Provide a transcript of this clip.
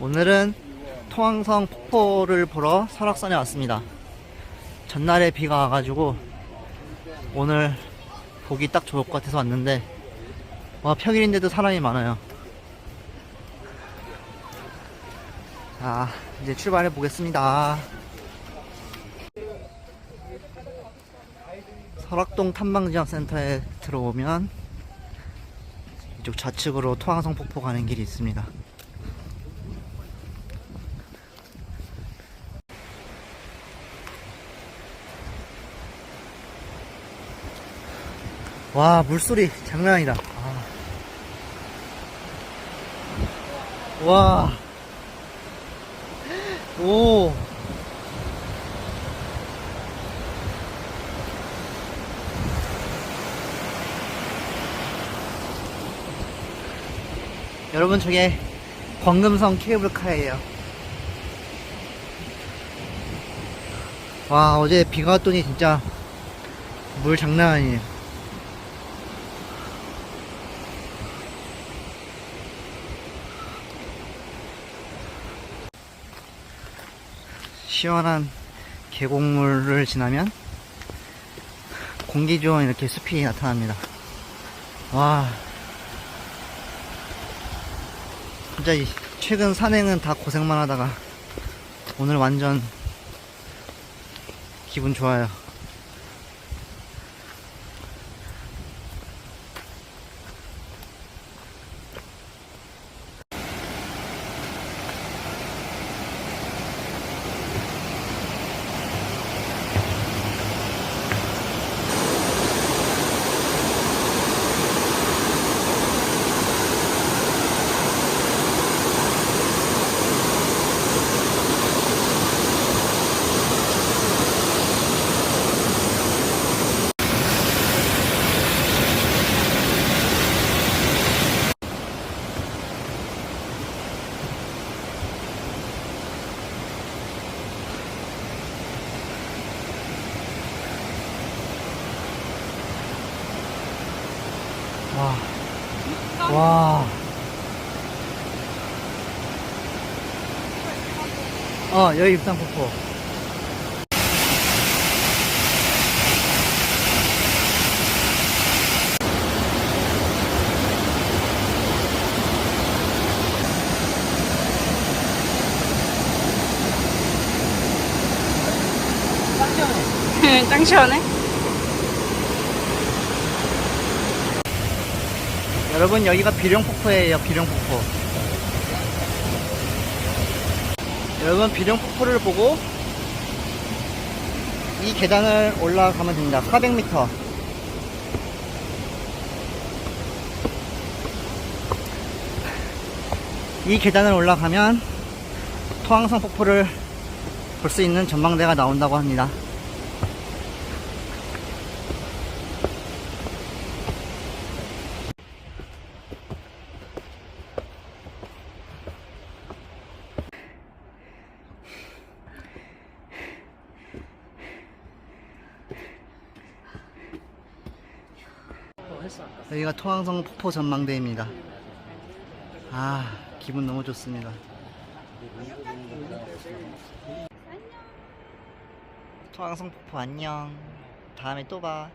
오늘은 토항성 폭포를 보러 설악산에 왔습니다. 전날에 비가 와가지고 오늘 보기 딱 좋을 것 같아서 왔는데 와 평일인데도 사람이 많아요. 자 이제 출발해 보겠습니다. 설악동 탐방지역센터에 들어오면 이쪽 좌측으로 토항성 폭포 가는 길이 있습니다. 와 물소리 장난 아니다. 아. 와. 오. 여러분 저게 광금성 케이블카예요. 와 어제 비가 왔더니 진짜 물 장난 아니에요. 시원한 계곡물을 지나면 공기 좋은 이렇게 숲이 나타납니다. 와, 진짜 이 최근 산행은 다 고생만 하다가 오늘 완전 기분 좋아요. 와, 와. 어, 여기 입산폭포. 짱 시원해. 여러분, 여기가 비룡폭포예요, 비룡폭포. 여러분, 비룡폭포를 보고 이 계단을 올라가면 됩니다. 400m. 이 계단을 올라가면 토항성 폭포를 볼 수 있는 전망대가 나온다고 합니다. 여기가 토항성 폭포 전망대입니다. 아, 기분 너무 좋습니다. 토항성 폭포 안녕. 다음에 또 봐.